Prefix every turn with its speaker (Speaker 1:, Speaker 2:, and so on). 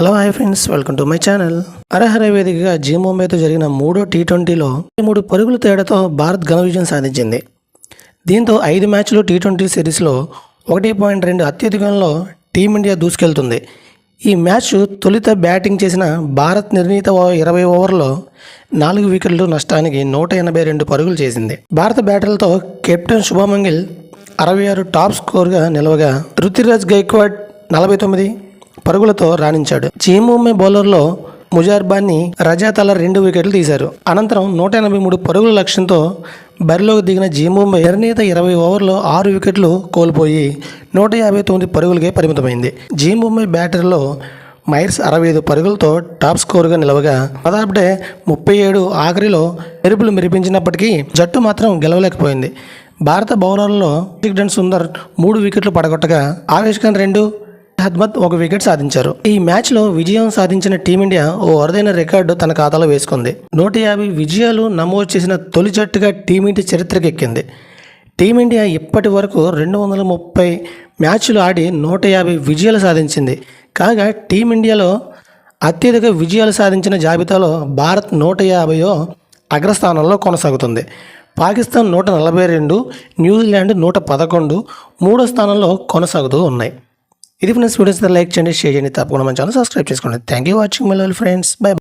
Speaker 1: Hello hi friends welcome to my channel అరహర వేదికగా G ముంబైతో జరిగిన మూడో టీ ట్వంటీలో మూడు పరుగుల తేడాతో భారత్ ఘన విజయం సాధించింది. దీంతో ఐదు మ్యాచ్లు టీ ట్వంటీ సిరీస్లో ఒకటి పాయింట్ రెండు అత్యధికంలో టీమిండియా దూసుకెళ్తుంది. ఈ మ్యాచ్ తొలుత బ్యాటింగ్ చేసిన భారత్ నిర్ణీత ఓ- ఇరవై ఓవర్లో నాలుగు వికెట్లు నష్టానికి నూట ఎనభై రెండు పరుగులు చేసింది. భారత బ్యాటర్లతో కెప్టెన్ శుభమంగిల్ అరవై ఆరు టాప్ స్కోర్గా నిలవగా. రుతురాజ్ గైక్వాడ్ నలభై తొమ్మిది పరుగులతో రాణించాడు. జీ బౌలర్లో ముజార్బాన్ని రజాతల రెండు వికెట్లు తీశారు. అనంతరం నూట ఎనభై మూడు పరుగుల లక్ష్యంతో బరిలోకి దిగిన జీముంబై నిర్ణీత ఇరవై ఓవర్లో ఆరు వికెట్లు కోల్పోయి నూట యాభై తొమ్మిది పరుగులకే పరిమితమైంది. జీముంబై బ్యాటర్లో మైర్స్ అరవై ఐదు పరుగులతో టాప్ స్కోర్గా నిలవగా పదార్డే ముప్పై ఏడు ఆఖరిలో మెరుపులు మెరిపించినప్పటికీ జట్టు మాత్రం గెలవలేకపోయింది. భారత బౌలర్లలో డన్ సుందర్ మూడు వికెట్లు పడగొట్టగా ఆవేష్ ఖాన్ రెండు హద్మత్ ఒక వికెట్ సాధించారు. ఈ మ్యాచ్లో విజయం సాధించిన టీమిండియా ఓ అరుదైన రికార్డు తన ఖాతాలో వేసుకుంది. నూట యాభై విజయాలు నమోదు చేసిన తొలి జట్టుగా టీమిండియా చరిత్రకెక్కింది. టీమిండియా ఇప్పటి వరకు రెండు వందల ముప్పై మ్యాచ్లు ఆడి నూట యాభై విజయాలు సాధించింది. కాగా టీమిండియాలో అత్యధిక విజయాలు సాధించిన జాబితాలో భారత్ నూట యాభైయో అగ్రస్థానంలో కొనసాగుతుంది. పాకిస్తాన్ నూట నలభై రెండు న్యూజిలాండ్ నూట పదకొండు మూడో స్థానంలో కొనసాగుతూ ఉన్నాయి. ఇది ఫ్రెండ్స్ వీడియోస్ లైక్ చేయండి షేర్ చేయండి తప్పకుండా మన ఛానల్ సబ్స్క్రైబ్ చేసుకోండి. Thank you watching my friends bye